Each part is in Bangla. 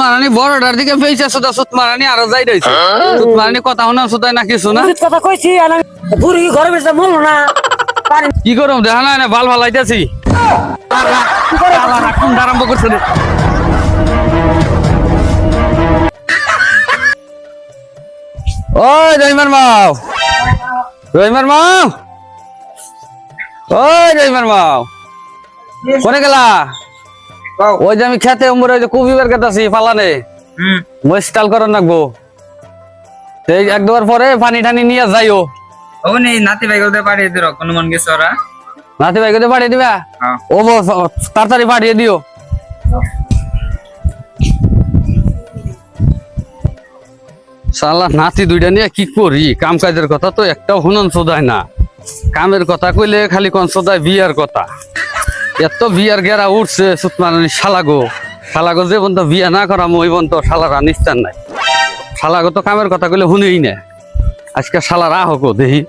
মারানি বড়টার দিকে ফেইছে সুদা সুত মারানি আরও যাই রইছে। সুত মারানি কথা শোনা সুদাই না কিছু না। কথা কইছি আর বুড়ি ঘরে বেসে মরলো না। কি করম দেখা না ভালো ভালো আইতাছি কোন আরম্ভ করছে রে। ওই রহিমার মাও। রহিমার মাও। ওই রহিমার মাও। কোনে গেলা? ওই যে আমি খেতে উমরে ওই যে কবি বের কাটাছি মই স্টাইল করার নাকবো এই এক দুবার পরে পানি টানি নিয়ে যাইও। নাতি ভাই করতে পাঠিয়ে দিল কোনো মন গেছে ওরা। নাতি ভাইকে পাঠিয়ে দিবা? হ্যাঁ। ও তাড়াতাড়ি পাঠিয়ে দিও। শালা নাতি দুইটা নিয়ে কি করি? কাম কাজের কথা তো একটাও হুনন শোধায় না। কামের কথা কইলে খালি কোন শোধায় বিয়ার কথা। এত বিয়ার গেরা উঠছে সুতমানি শালাগো। শালাগো যে বন্ধ বিয়া না করা ওই বন্ধ শালারা নিস্তার নাই। শালাগো তো কামের কথা কইলে শুনেই না। আজকে শালারা হোক দেহি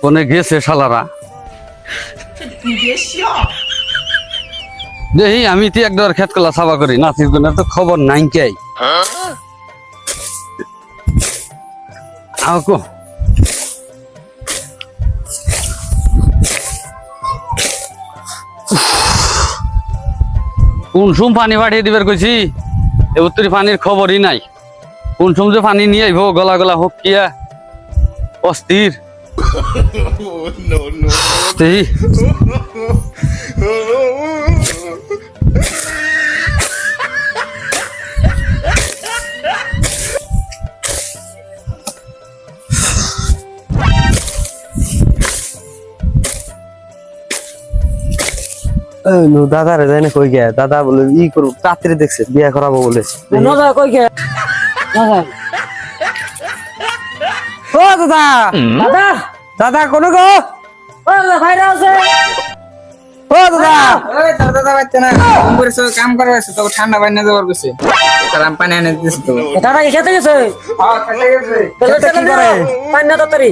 কোনে গেছে শালারা। দেহি আমি তো একবার খেত কলা সাবা করি নাতির জন্য তো খবর নাই কে। আও কো কোন সুম পানি পাঠিয়ে দিবার কইছি এবার তুই পানির খবরই নাই। কুনসুম যে পানি নিয়ে আইব গলা গলা হোক কিয়া অস্থির। দেহি দাদা রে জানে কই গে দাদা বলে ই করু রাত্রে দেখছে বিয়া করাবো বলে। নজা কই কে ও দাদা! দাদা! দাদা কোন গো? ও দাদা ভাইরা আছে। ও দাদা! ওই তোর দাদা বাচ্চা না। ঘুম করে কাম করা তো ঠান্ডা পানি দেওয়ার গেছে তারাম পানি এনে দিছে তো দাদা কি খেতে গেছে? হ্যাঁ খেতে গেছে। খেতে কি করে? পানি না তাড়াতাড়ি।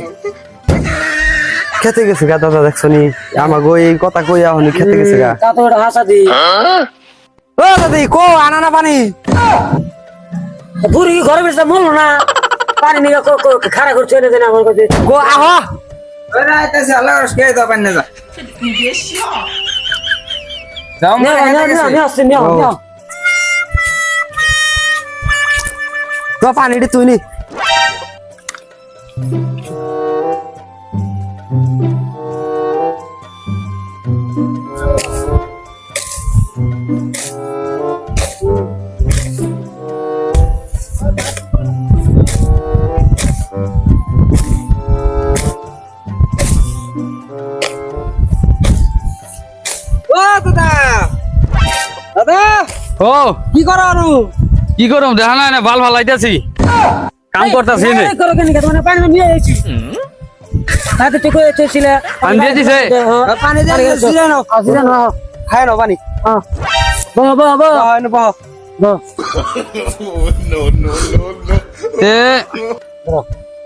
খেতে গেছে গা দাদা দেখছ নি? আমার গো এই কথা কই আহনি খেতে গেছে গা। তা তো হাসা দি। ও দাদি কো আনা না পানি? বুড়ি ঘরে বেসে মরলো না? পানি নিয়ে খাড়া করছে এনে দেন আমার কাছে। কো আহ! ওই রাইতেছে আল্লাহ কে দাও পানি যা। যাও নিয়ে গেছে। নিয়ে আসছে নিয়ে ও। তো পানিটি তুই নি। দাদা ও কি করো আরু কি করম দেখা না ভালো ভালো আইতাছি কাম করতাছি নে করো কেন তোমার পানি নিয়ে এসেছি তাতে ঠিক হয়ে এসেছিলে পানি দিয়ে দিছে? পানি দিয়ে দিছে না আসলে না খায় না পানি হ্যাঁ বাহ বাহ বাহ হয় না বাহ বাহ তে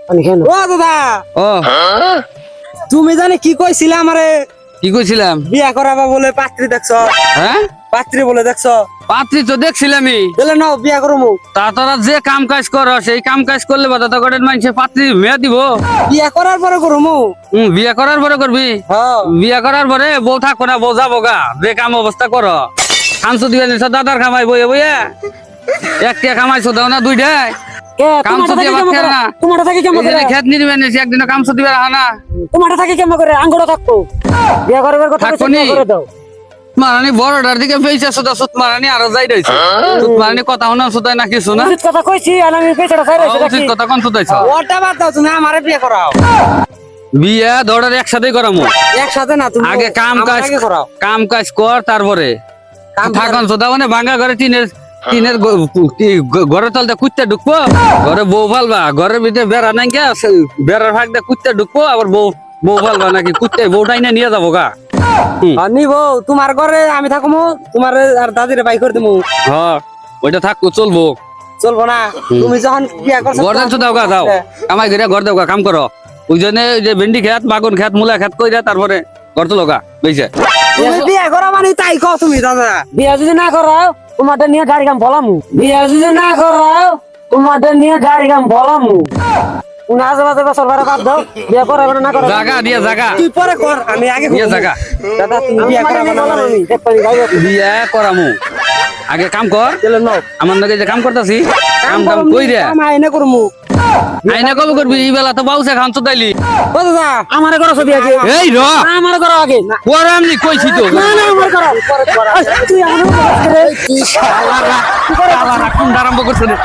পানি খেয়ে ও দাদা ও তুমি জানি কি কইছিলে আমারে কি কইছিলাম? বিয়া করাবা বলে পাত্রী দেখছ। হ্যাঁ? পাত্রী বলে দেখছ। পাত্রী তো দেখছিলামই। বলে নাও বিয়া করমু। তা তোরা যে কাম কাজ কর সেই কাম কাজ করলে বাধা তো গড়ের মানুষে পাত্রী মেয়ে দিব। বিয়া করার পরে করমু। হুম বিয়া করার পরে করবি? হ্যাঁ। বিয়া করার পরে বউ থাকো না বউ যাব গা। যে কাম অবস্থা কর। খামসু দিবে নিছ দাদার খামাই বইয়ে বইয়ে। একটা খামাইছো দাও না দুইটাই থাকে কেমন করে? করে? খেত একদিন দিবে না। থাকে কেমন করে? বিয়ে করবার কথা থাকব কইছে, বিয়ে নি? করে দাও। মারানি বড়টার দিকে ফেইছে সুদা সুত মারানি আরও যাই রইছে সুত মারানি কথা শোনা সুদাই না কিছু না। উচিত কথা কইছি আর আমি পেছাটা ছাইরা এসে উচিত কথা কোন সুদাইছ ওটা বাদ দাও তুমি আমারে বিয়া করাও। বিয়া দৌড়ার একসাথেই করামু। একসাথে না তুমি আগে কাম কাজ আগে কাম কাজ কর তারপরে। কাম থাকন সোদা মানে ভাঙা ঘরে টিনের টিনের গ- টি- গ- ঘরের তলতে কুত্তে ঢুকবো ঘরে বউ ফালবা ঘরের ভিতরে বেড়া নাই গা বেড়ার ফাঁক দিয়ে কুত্তে ঢুকবো আবার বউ বউ ফালবা নাকি কুত্তে বউটাই না নিয়ে যাব গা। আর নিব তোমার ঘরে আমি থাকমু তোমার আর দাদিরে বাই করে দিমু। হ্যাঁ ওইটা থাকব চলবো। চলবো না তুমি যখন বিয়া করছ ঘর দেন দাও গা যাও। কামাই করে ঘর দেও গা কাম করো। ওই জন্য ওই যে ভেন্ডি খেত বাগুন খেত মূলা খেত কইরা তারপরে ঘর তো লগা বেইছে তুমি বিয়া করা মানে তাই কও তুমি দাদা। বিয়ে যদি না করাও তোমারটা নিয়ে গাড়ি কাম বলামু বিয়া যদি না করাও তোমারটা নিয়ে গাড়ি কাম বলামু উনি আজে বাজে বছর বারে বাদ দাও বিয়া করাবে না করো জাগা দিয়া জাগা। তুই পরে কর আমি আগে দিয়া করব। জাগা। দাদা তুমি বিয়া তোমারটা করাবো নিয়ে না বলাম আমি। দেখবানি গাড়ি বিয়া করামু। আগে কাম কর। আমার নাকি কাম করতেছি কাম কাম কই রে করমু। আইনা কবে করবি? এই বেলা তো বাউসা খান তো তাইলি ও দাদা আমারে করো ছবি আগে এই র। আমার ঘর আগে পরে আমি কইছি তো। না না আমারে করো তুই আমারে করো শালারা কোনটা আরম্ভ করছ রে